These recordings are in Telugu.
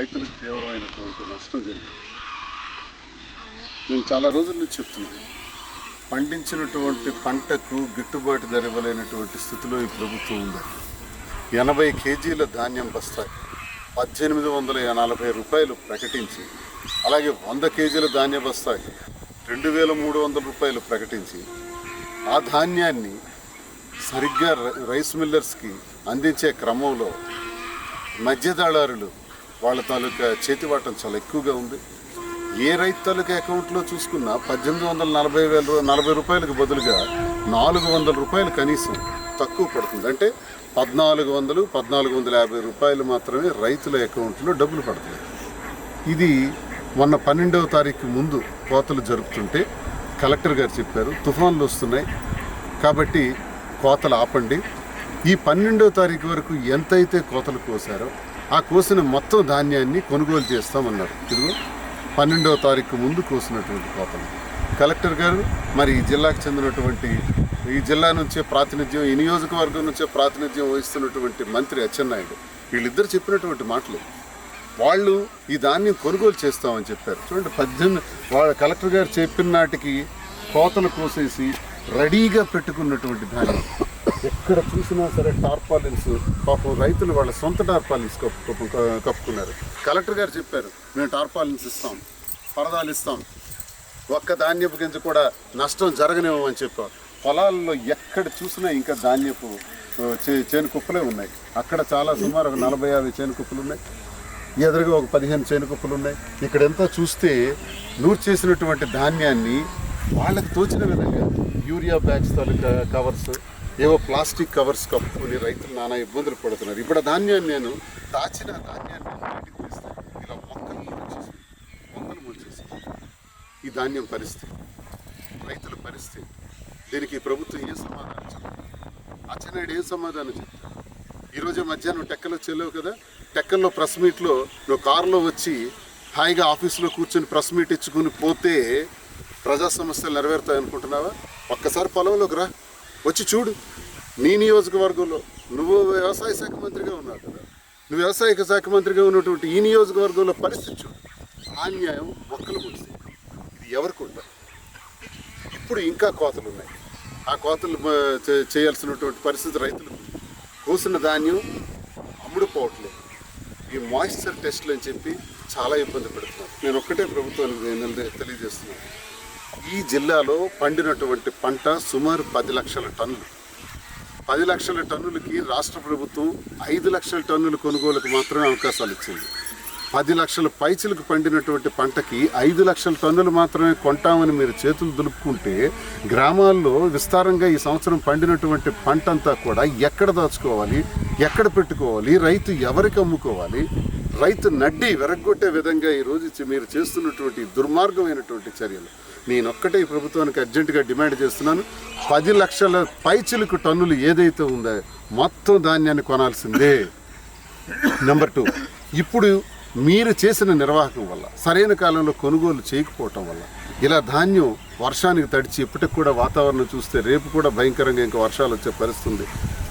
రైతులకు తీవ్రమైనటువంటి నష్టం జరిగింది. నేను చాలా రోజుల నుంచి చెప్తున్నాను. పండించినటువంటి పంటకు గిట్టుబాటు ధర ఇవ్వలేనటువంటి స్థితిలో ఈ ప్రభుత్వం ఉంది. ఎనభై కేజీల ధాన్యం బస్తాయి పద్దెనిమిది వందల నలభై రూపాయలు ప్రకటించి అలాగే వంద కేజీల ధాన్య బస్తాయి రెండు వేల మూడు వందల రూపాయలు ప్రకటించి ఆ ధాన్యాన్ని సరిగ్గా రై- రైస్ మిల్లర్స్కి అందించే క్రమంలో మధ్యదళారులు వాళ్ళ తాలూకా చేతివాటం చాలా ఎక్కువగా ఉంది. ఏ రైతు తాలూకా అకౌంట్లో చూసుకున్నా పద్దెనిమిది వందల నలభై వేల నలభై రూపాయలకు బదులుగా నాలుగు వందల రూపాయలు కనీసం తక్కువ పడుతుంది. అంటే పద్నాలుగు వందలు పద్నాలుగు వందల యాభై రూపాయలు మాత్రమే రైతుల అకౌంట్లో డబ్బులు పడుతుంది ఇది మొన్న పన్నెండవ తారీఖు ముందు కోతలు జరుపుతుంటే కలెక్టర్ గారు చెప్పారు తుఫాన్లు వస్తున్నాయి కాబట్టి కోతలు ఆపండి. ఈ పన్నెండవ తారీఖు వరకు ఎంతైతే కోతలు కోసారో ఆ కోసిన మొత్తం ధాన్యాన్ని కొనుగోలు చేస్తామన్నారు. ఇదిగో పన్నెండవ తారీఖు ముందు కోసినటువంటి కోతలు. కలెక్టర్ గారు మరి ఈ జిల్లాకు చెందినటువంటి ఈ జిల్లా నుంచే ప్రాతినిధ్యం ఈ నియోజకవర్గం నుంచే ప్రాతినిధ్యం వహిస్తున్నటువంటి మంత్రి అచ్చెన్నాయుడు వీళ్ళిద్దరు చెప్పినటువంటి మాటలు. వాళ్ళు ఈ ధాన్యం కొనుగోలు చేస్తామని చెప్పారు. చూడండి పద్దెనిమిది వాళ్ళ కలెక్టర్ గారు చెప్పిన నాటికి కోతలు కోసేసి రెడీగా పెట్టుకున్నటువంటి ధాన్యం. ఎక్కడ చూసినా సరే టార్పాలిన్స్ పాపం రైతులు వాళ్ళ సొంత టార్పాలిన్స్ కప్పు కప్పు- కప్పుకున్నారు. కలెక్టర్ గారు చెప్పారు మేము టార్పాలిన్స్ ఇస్తాం పరదాలు ఇస్తాం. ఒక్క ధాన్యపు గింజ కూడా నష్టం జరగనివ్వమని చెప్పారు. పొలాల్లో ఎక్కడ చూసినా ఇంకా ధాన్యపు చే- చేను కుప్పలే ఉన్నాయి. అక్కడ చాలా సుమారు ఒక నలభై యాభై చేను కుప్పలు ఉన్నాయి. ఎదురుగా ఒక పదిహేను చేను కుప్పలు ఉన్నాయి. ఇక్కడంతా చూస్తే నూరు చేసినటువంటి ధాన్యాన్ని వాళ్ళకి తోచిన విధంగా యూరియా బ్యాగ్స్ తాలూకా కవర్స్ ఏవో ప్లాస్టిక్ కవర్స్ కప్పుకొని రైతులు నానా ఇబ్బందులు పడుతున్నారు. ఇప్పుడు ధాన్యాన్ని నేను దాచిన ధాన్యాన్ని బయటకు తీస్తే ఇలా మొక్కలు వచ్చేసి మొక్కలు వచ్చేసి ఈ ధాన్యం పరిస్థితి రైతుల పరిస్థితి దీనికి ప్రభుత్వం ఏ సమాధానం చెప్తారు అచ్చెన్నాయుడు ఏం సమాధానం చెప్తారు ఈరోజు మధ్యాహ్నం టెక్కలో చెల్లవు కదా? టెక్కల్లో ప్రెస్ మీట్లో నువ్వు కారులో వచ్చి హాయిగా ఆఫీసులో కూర్చొని ప్రెస్ మీట్ ఇచ్చుకుని పోతే ప్రజా సమస్యలు నెరవేరుతాయి అనుకుంటున్నావా ఒక్కసారి పొలంలోకి రా. వచ్చి చూడు. నీ నియోజకవర్గంలో నువ్వు వ్యవసాయ శాఖ మంత్రిగా ఉన్నావు కదా. నువ్వు వ్యవసాయ శాఖ మంత్రిగా ఉన్నటువంటి ఈ నియోజకవర్గంలో పరిస్థితి చూడు. అన్యాయం మొక్కలు ముడిసి ఇది ఎవరికి ఉండదు. ఇప్పుడు ఇంకా కోతలు ఉన్నాయి. ఆ కోతలు చే- చేయాల్సినటువంటి పరిస్థితి రైతులు కోసిన ధాన్యం అమ్ముడుపోవట్లేదు. ఈ మాయిశ్చర్ టెస్ట్లు అని చెప్పి చాలా ఇబ్బంది పెడుతున్నారు. నేను ఒక్కటే ప్రభుత్వానికి నేను తెలియజేస్తున్నాను. ఈ జిల్లాలో పండినటువంటి పంట సుమారు పది లక్షల టన్నులు. పది లక్షల టన్నులకి రాష్ట్ర ప్రభుత్వం ఐదు లక్షల టన్నుల కొనుగోలుకు మాత్రమే అవకాశాలు ఇచ్చింది. పది లక్షల పైచిలకు పండినటువంటి పంటకి ఐదు లక్షల టన్నులు మాత్రమే కొంటామని మీరు చేతులు దులుపుకుంటే గ్రామాల్లో విస్తారంగా ఈ సంవత్సరం పండినటువంటి పంట అంతా కూడా ఎక్కడ దాచుకోవాలి ఎక్కడ పెట్టుకోవాలి రైతు ఎవరికి అమ్ముకోవాలి రైతు నడ్డి విరగొట్టే విధంగా ఈరోజు మీరు చేస్తున్నటువంటి దుర్మార్గమైనటువంటి చర్యలు. నేనొక్కటే ఈ ప్రభుత్వానికి అర్జెంటుగా డిమాండ్ చేస్తున్నాను. పది లక్షల పైచిలకు టన్నులు ఏదైతే ఉందో మొత్తం ధాన్యాన్ని కొనాల్సిందే. నెంబర్ టూ ఇప్పుడు మీరు చేసిన నిర్వాహకం వల్ల సరైన కాలంలో కొనుగోలు చేయకపోవటం వల్ల ఇలా ధాన్యం వర్షానికి తడిచి ఇప్పటికి కూడా వాతావరణం చూస్తే రేపు కూడా భయంకరంగా ఇంకా వర్షాలు వచ్చే పరిస్థితుంది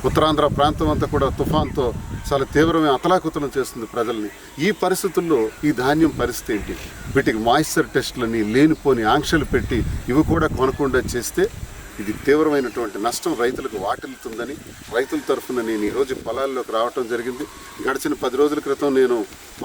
ఉత్తరాంధ్ర ప్రాంతం అంతా కూడా తుఫాన్తో చాలా తీవ్రమైన అతలాకుతలం చేస్తుంది ప్రజల్ని. ఈ పరిస్థితుల్లో ఈ ధాన్యం పరిస్థితి ఏంటి? వీటికి మాయిశ్చర్ టెస్టులని లేనిపోని ఆంక్షలు పెట్టి ఇవి కూడా కొనకుండా చేస్తే ఇది తీవ్రమైనటువంటి నష్టం. రైతులకు వాటిల్లుతుందని రైతుల తరఫున నేను ఈరోజు పొలాల్లోకి రావటం జరిగింది. గడిచిన పది రోజుల క్రితం నేను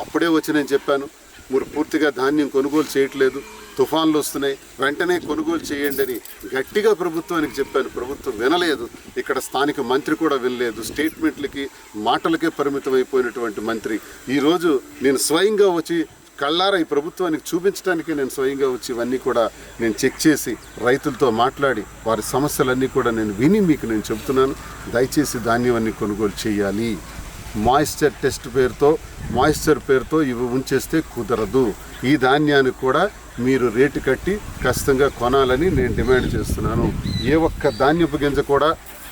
అప్పుడే వచ్చి నేను చెప్పాను. మీరు పూర్తిగా ధాన్యం కొనుగోలు చేయట్లేదు. తుఫాన్లు వస్తున్నాయి. వెంటనే కొనుగోలు చేయండి అని గట్టిగా ప్రభుత్వానికి చెప్పాను. ప్రభుత్వం వినలేదు. ఇక్కడ స్థానిక మంత్రి కూడా వినలేదు. స్టేట్మెంట్లకి మాటలకే పరిమితం అయిపోయినటువంటి మంత్రి. ఈరోజు నేను స్వయంగా వచ్చి కళ్ళారా ఈ ప్రభుత్వానికి చూపించడానికి నేను స్వయంగా వచ్చి ఇవన్నీ కూడా నేను చెక్ చేసి రైతులతో మాట్లాడి వారి సమస్యలన్నీ కూడా నేను విని మీకు నేను చెబుతున్నాను. దయచేసి ధాన్యం అన్ని కొనుగోలు చేయాలి. మాయిశ్చర్ టెస్ట్ పేరుతో మాయిశ్చర్ పేరుతో ఇవి ఉంచేస్తే కుదరదు. ఈ ధాన్యానికి కూడా మీరు రేటు కట్టి ఖచ్చితంగా కొనాలని నేను డిమాండ్ చేస్తున్నాను. ఏ ఒక్క ధాన్యపు గింజ కూడా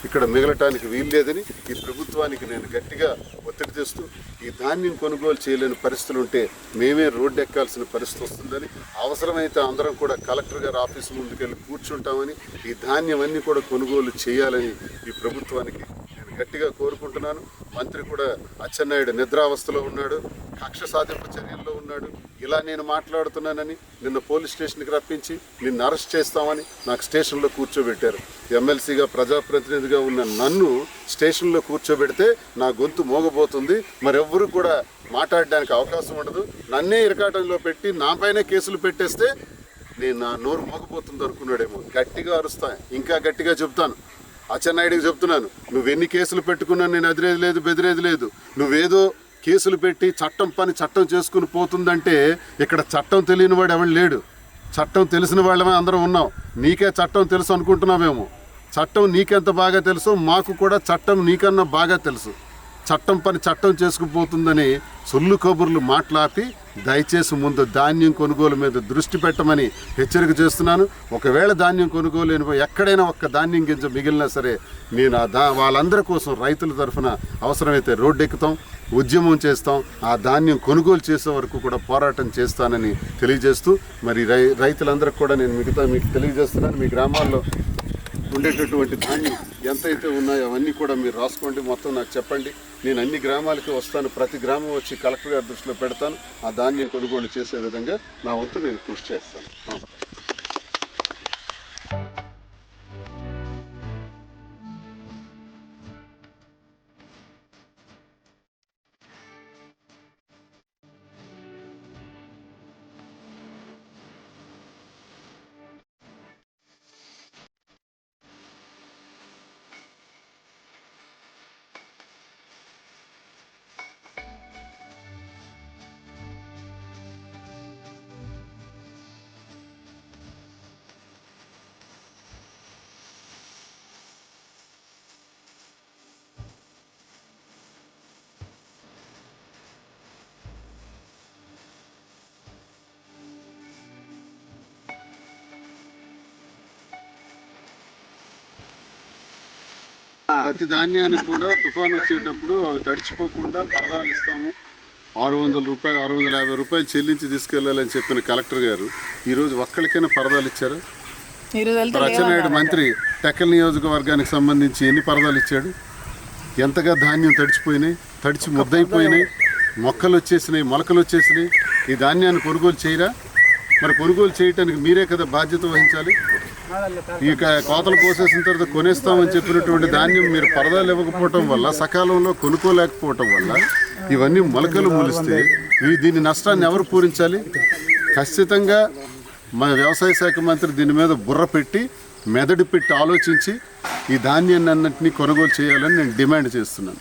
ఇక్కడ మిగలటానికి వీల్లేదని ఈ ప్రభుత్వానికి నేను గట్టిగా ఒత్తిడి చేస్తూ ఈ ధాన్యం కొనుగోలు చేయలేని పరిస్థితులు ఉంటే మేమే రోడ్డు ఎక్కాల్సిన పరిస్థితి వస్తుందని అవసరమైతే అందరం కూడా కలెక్టర్ గారు ఆఫీసు ముందుకెళ్ళి కూర్చుంటామని ఈ ధాన్యం అన్నీ కూడా కొనుగోలు చేయాలని ఈ ప్రభుత్వానికి నేను గట్టిగా కోరుకుంటున్నాను. మంత్రి కూడా అచ్చెన్నాయుడు నిద్రావస్థలో ఉన్నాడు కక్ష సాధింపు చర్యల్లో ఉన్నాడు. ఇలా నేను మాట్లాడుతున్నానని నిన్న పోలీస్ స్టేషన్కి రప్పించి నిన్ను అరెస్ట్ చేస్తామని నాకు స్టేషన్లో కూర్చోబెట్టారు. ఎమ్మెల్సీగా ప్రజాప్రతినిధిగా ఉన్న నన్ను స్టేషన్లో కూర్చోబెడితే నా గొంతు మోగబోతుంది. మరెవ్వరు కూడా మాట్లాడడానికి అవకాశం ఉండదు. నన్నే ఇరకాటంలో పెట్టి నాపైనే కేసులు పెట్టేస్తే నేను నా నోరు మోగపోతుంది అనుకున్నాడేమో. గట్టిగా అరుస్తాను ఇంకా గట్టిగా చెప్తాను అచ్చెన్నాయుడికి చెప్తున్నాను నువ్వు ఎన్ని కేసులు పెట్టుకున్నా నేను అదిరేది లేదు బెదిరేది లేదు. నువ్వేదో కేసులు పెట్టి చట్టం పని చట్టం చేసుకుని పోతుందంటే ఇక్కడ చట్టం తెలియని వాడు ఎవడు లేడు. చట్టం తెలిసిన వాళ్ళమే అందరం ఉన్నాం. నీకే చట్టం తెలుసు అనుకుంటున్నామేమో చట్టం నీకెంత బాగా తెలుసు మాకు కూడా చట్టం నీకన్నా బాగా తెలుసు. చట్టం పని చట్టం చేసుకుపోతుందని సొల్లు కబుర్లు మాట్లాపి దయచేసి ముందు ధాన్యం కొనుగోలు మీద దృష్టి పెట్టమని హెచ్చరిక చేస్తున్నాను. ఒకవేళ ధాన్యం కొనుగోలు ఎక్కడైనా ఒక్క ధాన్యం గింజ మిగిలినా సరే నేను ఆ దా వాళ్ళందరి కోసం రైతుల తరఫున అవసరమైతే రోడ్డు ఎక్కుతాం ఉద్యమం చేస్తాం ఆ ధాన్యం కొనుగోలు చేసే వరకు కూడా పోరాటం చేస్తానని తెలియజేస్తూ మరి రై రైతులందరికీ కూడా నేను మిగతా మీకు తెలియజేస్తున్నాను. మీ గ్రామాల్లో ఉండేటటువంటి ధాన్యం ఎంతైతే ఉన్నాయో అవన్నీ కూడా మీరు రాసుకోండి. మొత్తం నాకు చెప్పండి. నేను అన్ని గ్రామాలకి వస్తాను. ప్రతి గ్రామం వచ్చి కలెక్టర్ గారి దృష్టిలో పెడతాను. ఆ ధాన్యం కొనుగోలు చేసే విధంగా నా వంతు నేను కృషి చేస్తాను. ప్రతి ధాన్యానికి కూడా తుఫాన్ వచ్చేటప్పుడు తడిచిపోకుండా పదాలు ఇస్తాము. ఆరు వందల రూపాయలు ఆరు వందల యాభై రూపాయలు చెల్లించి తీసుకెళ్ళాలని చెప్పిన కలెక్టర్ గారు ఈరోజు ఒక్కడికైనా పరదాలు ఇచ్చారు? అచ్చెన్నాయుడు మంత్రి టెక్కల్ నియోజకవర్గానికి సంబంధించి ఎన్ని పరదాలు ఇచ్చాడు? ఎంతగా ధాన్యం తడిచిపోయినాయి తడిచి ముద్దయిపోయినాయి మొక్కలు వచ్చేసినాయి మొలకలు వచ్చేసినాయి ఈ ధాన్యాన్ని కొనుగోలు చేయరా? మరి కొనుగోలు చేయటానికి మీరే కదా బాధ్యత వహించాలి. ఈ క- కోతలు కోసేసిన తర్వాత కొనేస్తామని చెప్పినటువంటి ధాన్యం మీరు పరదాలు ఇవ్వకపోవటం వల్ల సకాలంలో కొనుక్కోలేకపోవటం వల్ల ఇవన్నీ మొలకలు మొలిస్తే ఈ దీని నష్టాన్ని ఎవరు పూరించాలి? ఖచ్చితంగా మా వ్యవసాయ శాఖ మంత్రి దీని మీద బుర్ర పెట్టి మెదడు పెట్టి ఆలోచించి ఈ ధాన్యాన్ని అన్నింటినీ కొనుగోలు చేయాలని నేను డిమాండ్ చేస్తున్నాను.